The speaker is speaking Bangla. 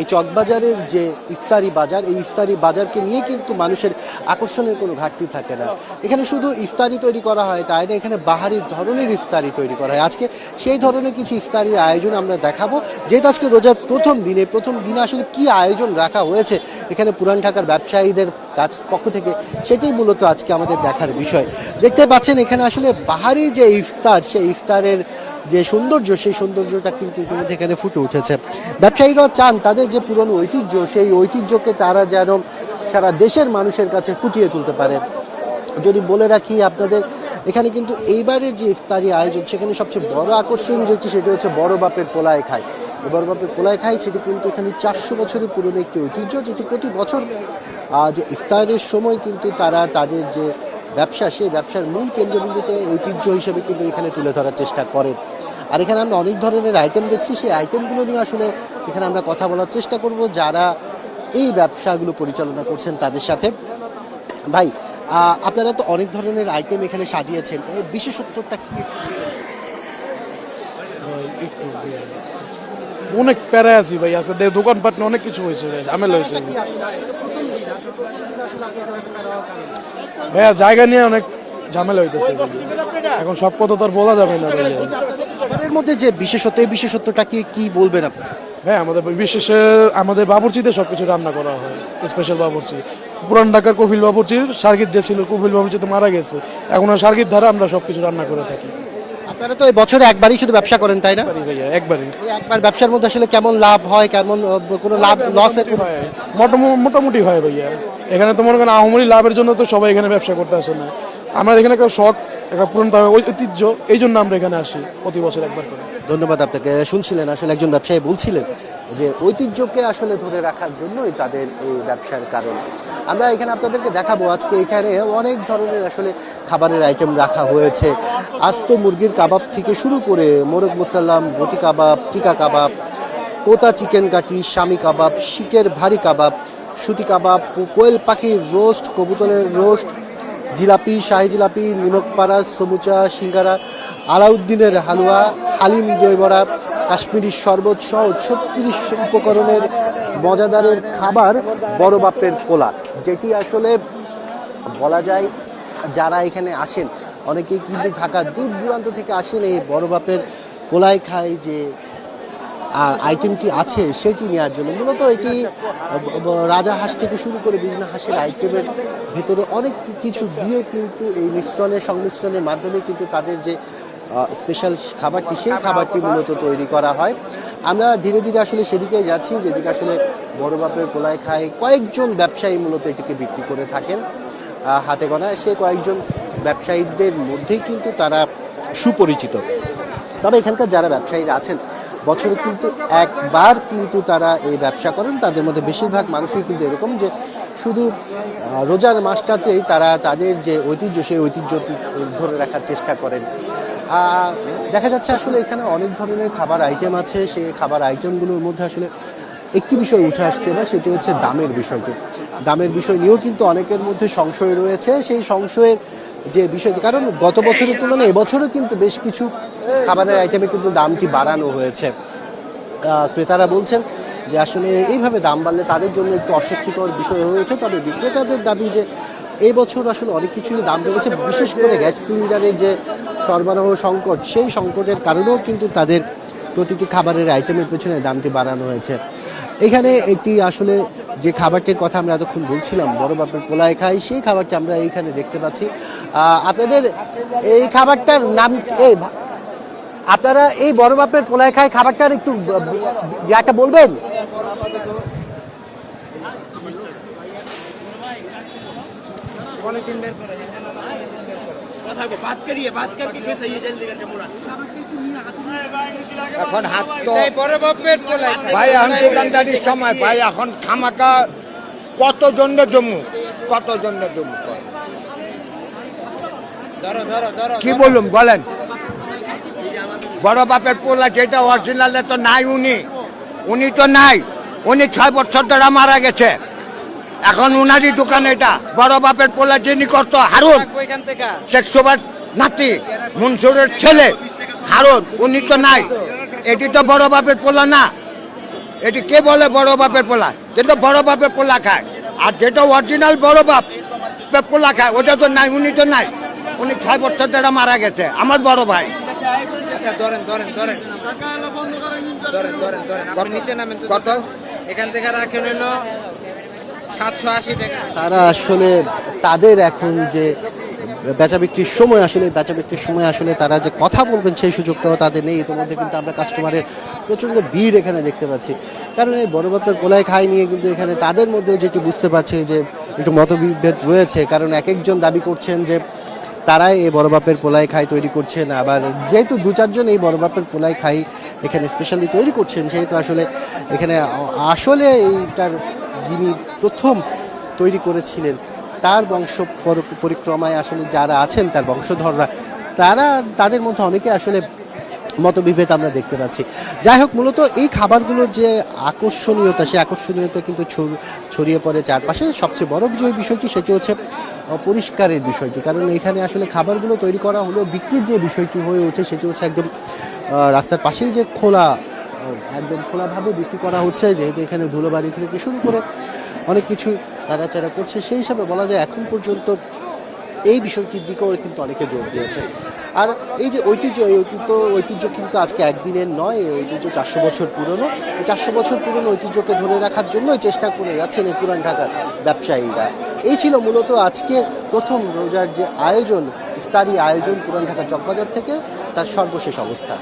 এই চকবাজারের যে ইফতারি বাজার, এই ইফতারি বাজারকে নিয়ে কিন্তু মানুষের আকর্ষণের কোনো ঘাটতি থাকে না। এখানে শুধু ইফতারি তৈরি করা হয়, তাই না? এখানে বাহারি ধরনের ইফতারি তৈরি করা হয়। আজকে সেই ধরনের কিছু ইফতারির আয়োজন আমরা দেখাবো। যেহেতু আজকে রোজার প্রথম দিনে প্রথম দিনে আসলে কি আয়োজন রাখা হয়েছে, এখানে পুরান ঢাকার ব্যবসায়ীদের কাছ পক্ষ থেকে সেটাই মূলত আজকে আমাদের দেখার বিষয়। দেখতে পাচ্ছেন এখানে আসলে বাহারি যে ইফতার, সেই ইফতারের যে সৌন্দর্য, সেই সৌন্দর্যটা কিন্তু ইতিমধ্যে এখানে ফুটে উঠেছে। ব্যবসায়ীরা চান তাদের যে পুরনো ঐতিহ্য, সেই ঐতিহ্যকে তারা যেন সারা দেশের মানুষের কাছে ফুটিয়ে তুলতে পারে। যদি বলে রাখি আপনাদের, এখানে কিন্তু এইবারের যে ইফতারি আয়োজন, সেখানে সবচেয়ে বড় আকর্ষণ যেটি, সেটি হচ্ছে বড় বাপের পোলায় খায়। বড় বাপের পোলায় খায়, সেটি কিন্তু এখানে চারশো বছরের পুরনো একটি ঐতিহ্য, যেটি প্রতি বছর যে ইফতারের সময় কিন্তু তারা তাদের যে ব্যবসা সেই ব্যবসার মূল কেন্দ্রবিন্দুতে ঐতিহ্য হিসেবে কিন্তু এখানে তুলে ধরার চেষ্টা করেন। আর এখানে আমরা অনেক ধরনের আইটেম দেখছি সেই আইটেমগুলো নিয়ে আসলে এখানে আমরা কথা বলার চেষ্টা করব যারা এই ব্যবসাগুলো পরিচালনা করছেন তাদের সাথে। ভাই আপনারা তো অনেক ধরনের আইটেম এখানে সাজিয়েছেন এর বিশেষত্বটা কি? একটু অনেক প্যারা আছি ভাই আজকে দোকানপাট অনেক কিছু হয়েছে ঝামেলা হয়েছে। ভাই। ভাইয়া জায়গা নিয়ে অনেক ঝামেলা হইতেছে। এখন সব কথা তো আর বলা যাবে না এর মধ্যে যে বিশেষত্ব এই বিশেষত্বটা কি কি বলবেন আপনি? হ্যাঁ আমাদের বিশেষ আমাদের বাবুর্চিতে সব কিছু রান্না করা হয় স্পেশাল বাবুর্চি। পুরান ঢাকার কফিল বাবুর্চির সার্গিত যে ছিল কফিল বাবুর্চি তো মারা গেছে। এখন সার্গিত ধারা আমরা সব কিছু রান্না করে থাকি। আপনারা তো এই বছরে একবারই শুধু ব্যবসা করেন তাই না? একবারই এই একবার ব্যবসার মধ্যে আসলে কেমন লাভ হয় কেমন আহ, কোনো লাভ লসের মোটামুটি মোটামুটি হয় ভাইয়া। এখানে তো মনে করেন আহমরি লাভের জন্য তো সবাই এখানে ব্যবসা করতে আসে না। আমরা এখানে একটা শখ একটা পুরনো ঐতিহ্য এই জন্য আমরা এখানে আসি প্রতি বছর একবার করে। ধন্যবাদ আপনাকে। শুনছিলেন আসলে একজন ব্যবসায়ী বলছিলেন যে ঐতিহ্যকে আসলে ধরে রাখার জন্যই তাদের এই ব্যবসার কারণ। আমরা এখানে আপনাদেরকে দেখাবো, আজকে এখানে অনেক ধরনের আসলে খাবারের আইটেম রাখা হয়েছে। আস্ত মুরগির কাবাব থেকে শুরু করে মোরগ মুসাল্লাম বটি কাবাব, টিকা কাবাব, কোতা চিকেন কাটি, স্বামী কাবাব, শিকের ভারী কাবাব, সুতি কাবাব, কোয়েল পাখির রোস্ট, কবুতরের রোস্ট, জিলাপি, শাহি জিলাপি, নিমকপাড়া, সমুচা, সিঙ্গারা, আলাউদ্দিনের হালুয়া, হালিম দইবড়া কাশ্মীরি শরবত সহ ছত্রিশ উপকরণের মজাদারের খাবার বড় বাপের পোলা। যেটি আসলে বলা যায় যারা এখানে আসেন, অনেকেই কিন্তু ঢাকা দূর দূরান্ত থেকে আসেন, এই বড় বাপের পোলায় খায় যে আইটেমটি আছে সেটি নেওয়ার জন্য। মূলত এটি রাজা হাঁস থেকে শুরু করে বিভিন্ন হাঁসের আইটেমের ভেতরে অনেক কিছু দিয়ে কিন্তু এই মিশ্রণের সংমিশ্রণের মাধ্যমে কিন্তু তাদের যে স্পেশাল খাবারটি, সেই খাবারটি মূলত তৈরি করা হয়। আমরা ধীরে ধীরে আসলে সেদিকেই যাচ্ছি, যেদিকে আসলে বড় বাপের পোলায় খায় কয়েকজন ব্যবসায়ী মূলত এটিকে বিক্রি করে থাকেন। হাতে গোনা সে কয়েকজন ব্যবসায়ীদের মধ্যেই কিন্তু তারা সুপরিচিত। তবে এখানকার যারা ব্যবসায়ীরা আছেন, বছরে কিন্তু একবার কিন্তু তারা এই ব্যবসা করেন। তাদের মধ্যে বেশিরভাগ মানুষই কিন্তু এরকম যে শুধু রোজার মাসটাতেই তারা তাদের যে ঐতিহ্য, সেই ঐতিহ্য ধরে রাখার চেষ্টা করেন। দেখা যাচ্ছে আসলে এখানে অনেক ধরনের খাবার আইটেম আছে। সেই খাবার আইটেমগুলোর মধ্যে আসলে একটি বিষয় উঠে আসছে না, সেটি হচ্ছে দামের বিষয়টি। দামের বিষয় নিয়েও কিন্তু অনেকের মধ্যে সংশয় রয়েছে। সেই সংশয়ের যে বিষয়টি, কারণ গত বছরের তুলনায় এবছরও কিন্তু বেশ কিছু খাবারের আইটেমে কিন্তু দামটি বাড়ানো হয়েছে। ক্রেতারা বলছেন যে আসলে এইভাবে দাম বাড়লে তাদের জন্য একটু অস্বস্তিকর বিষয় হয়ে ওঠে। তবে বিক্রেতাদের দাবি যে এই বছর আসলে অনেক কিছুরই দাম বেড়েছে, বিশেষ করে গ্যাস সিলিন্ডারের যে সরবরাহ সংকট, সেই সংকটের কারণেও কিন্তু তাদের প্রতিটি খাবারের আইটেমের পেছনে দামটি বাড়ানো হয়েছে। এখানে একটি আসলে যে খাবারটির কথা আমরা এতক্ষণ বলছিলাম, বড় বাপের পোলায় খাই, সেই খাবারটি আমরা এইখানে দেখতে পাচ্ছি। আপনাদের এই খাবারটার নাম এই, আপনারা এই বড় বাপের পোলায় খায় খাবারটার একটু এখন হাত তো ভাই এখন দোকানদারির সময়। ভাই এখন খামাকা কত জন্য জমু কত জন্য জমু কি বলুন বলেন। বড় বাপের পোলা যেটা অরিজিনালে তো নাই উনি। উনি তো নাই। উনি ছয় বছর ধরে মারা গেছে। এখন উনারই দোকান এটা। বড় বাপের পোলা যিনি করতো হারুন শেখ নাতি মনসুরের ছেলে হারুন উনি তো নাই। এটি তো বড় বাপের পোলা না। এটি কে বলে বড় বাপের পোলা? কিন্তু বড় বাপের পোলা খায়। আর যেটা অরিজিনাল বড় বাপ পোলা খায় ওটা তো নাই উনি তো নাই। উনি ছয় বছর ধরে মারা গেছে আমার বড় ভাই। আচ্ছা কত? এখান থেকে রাখেন তারা আসলে তাদের এখন যে বেচা বিক্রির সময় আসলে, বেচা বিক্রির সময় আসলে তারা যে কথা বলবেন সেই সুযোগটাও তাদের নেই। ইতিমধ্যে কিন্তু আমরা কাস্টমারের প্রচণ্ড ভিড় এখানে দেখতে পাচ্ছি। কারণ এই বড় বাপের পোলাই খাই নিয়ে কিন্তু এখানে তাদের মধ্যে যেটি বুঝতে পারছে যে একটু মতবিভেদ রয়েছে। কারণ এক একজন দাবি করছেন যে তারাই এই বড় বাপের পোলাই খাই তৈরি করছেন। আবার যেহেতু দু চারজন এই বড় বাপের পোলাই খাই এখানে স্পেশালি তৈরি করছেন, সেহেতু আসলে এখানে আসলে এইটার যিনি প্রথম তৈরি করেছিলেন তার বংশ পর- পরিক্রমায় আসলে যারা আছেন তার বংশধররা, তারা, তাদের মধ্যে অনেকে আসলে মতবিভেদ আমরা দেখতে পাচ্ছি। যাই হোক, মূলত এই খাবারগুলোর যে আকর্ষণীয়তা, সেই আকর্ষণীয়তা কিন্তু ছড়িয়ে পড়ে চারপাশে। সবচেয়ে বড় যে বিষয়টি, সেটি হচ্ছে পরিষ্কারের বিষয়টি। কারণ এখানে আসলে খাবারগুলো তৈরি করা হলেও বিক্রির যে বিষয়টি হয়ে ওঠে, সেটি হচ্ছে একদম রাস্তার পাশেই যে খোলা একদম খোলাভাবে বিক্রি করা হচ্ছে, যেহেতু এখানে ধুলোবাড়ি থেকে শুরু করে অনেক কিছু নাড়াচাড়া করছে। সেই হিসাবে বলা যায় এখন পর্যন্ত এই বিষয়টির দিকেও কিন্তু অনেকে জোর দিয়েছে। আর এই যে ঐতিহ্য, এই ঐতিহ্য ঐতিহ্য কিন্তু আজকে একদিনের নয়, এই ঐতিহ্য চারশো বছর পুরনো। এই চারশো বছর পুরনো ঐতিহ্যকে ধরে রাখার জন্যই চেষ্টা করে যাচ্ছেন এই পুরান ঢাকার ব্যবসায়ীরা। এই ছিল মূলত আজকে প্রথম রোজার যে আয়োজন, ইফতারি আয়োজন পুরান ঢাকা চকবাজার থেকে, তার সর্বশেষ অবস্থা।